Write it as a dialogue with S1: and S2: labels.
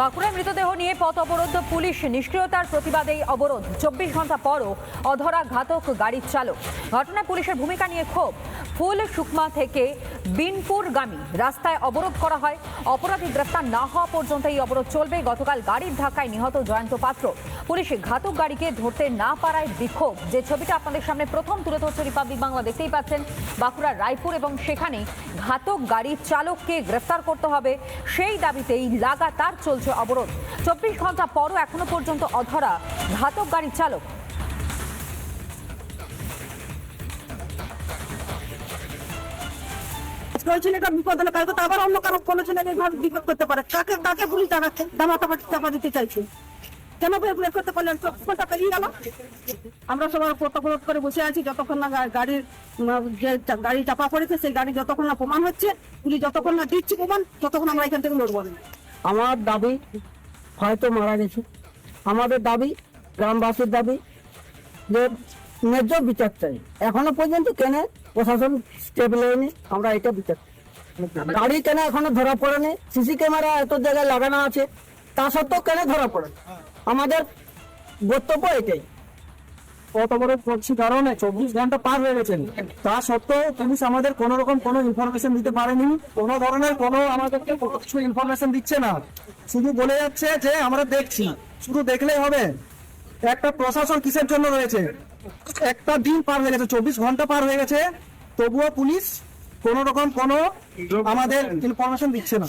S1: বাঁকুড়ায় মৃতদেহ নিয়ে পথ অবরোধ, পুলিশ নিষ্ক্রিয়তার প্রতিবাদে অবরোধ। চব্বিশ ঘণ্টা পরও অধরা ঘাতক গাড়ির চালক। ঘটনায় পুলিশের ভূমিকা নিয়ে ক্ষোভ। ফুল সুকমা থেকে বিনপুরগামী রাস্তায় অবরোধ করা হয়। অপরাধী গ্রেফতার না হওয়া পর্যন্ত এই অবরোধ চলবে। গতকাল গাড়ির ধাক্কায় নিহত জয়ন্ত পাত্র। পুলিশ ঘাতক গাড়িকে ধরতে না পারায় বিক্ষোভ। যে ছবিটা আপনাদের সামনে প্রথম তুলে ধরছে রিপাবলিক বাংলা দেখতেই পাচ্ছেন বাঁকুড়ার রায়পুর এবং সেখানে ঘাতক গাড়ির চালককে গ্রেফতার করতে হবে। সেই দাবিতেই লাগাতার চলছে অবরোধ। চব্বিশ ঘণ্টা পরও এখনও পর্যন্ত অধরা ঘাতক গাড়ির চালক।
S2: বিপদ আবার অন্য কারও কোনো এইভাবে বিপদ করতে পারে। কাকে কাকে পুলিশ দামাটা চাপা দিতে চাইছে। কেন বের করতে পারলেন? ঘণ্টা পেরিয়ে গেল। আমরা সবাই প্রতপ্রত করে বসে আছি, যতক্ষণ না গাড়ির যে গাড়ি চাপা পড়েছে, সেই গাড়ি যতক্ষণ না প্রমাণ হচ্ছে, পুলিশ যতক্ষণ না দিচ্ছে প্রমাণ, ততক্ষণ আমরা এখান থেকে লড়বো।
S3: আমার দাবি হয়তো মারা গেছে। আমাদের দাবি গ্রামবাসীর দাবি যে ন্যায্য বিচার চাই। এখনও পর্যন্ত কেন প্রশাসন স্টেপ নেয়নি? আমরা এটা বিচার গাড়ি কেন এখনও ধরা পড়েনি? সিসি ক্যামেরা এত জায়গায় লাগানো আছে, তা সত্ত্বেও কেন ধরা পড়েনি? আমাদের বক্তব্য এটাই।
S4: কত বড় করছি কারণে চব্বিশ ঘণ্টা পার হয়ে গেছেন তা সত্ত্বেও পুলিশ আমাদের কোন রকম কোনো ইনফরমেশন দিতে পারেনি, কোনো ধরনের কোনো আমাদেরকে কোনো কিছু ইনফরমেশন দিচ্ছে না। শুধু বলে যাচ্ছে যে আমরা দেখছি, শুধু দেখলেই হবে। একটা প্রশাসন কিসের জন্য রয়েছে? একটা দিন পার হয়ে গেছে, চব্বিশ ঘণ্টা পার হয়ে গেছে, তবুও পুলিশ কোন রকম কোনো আমাদের ইনফরমেশন দিচ্ছে না।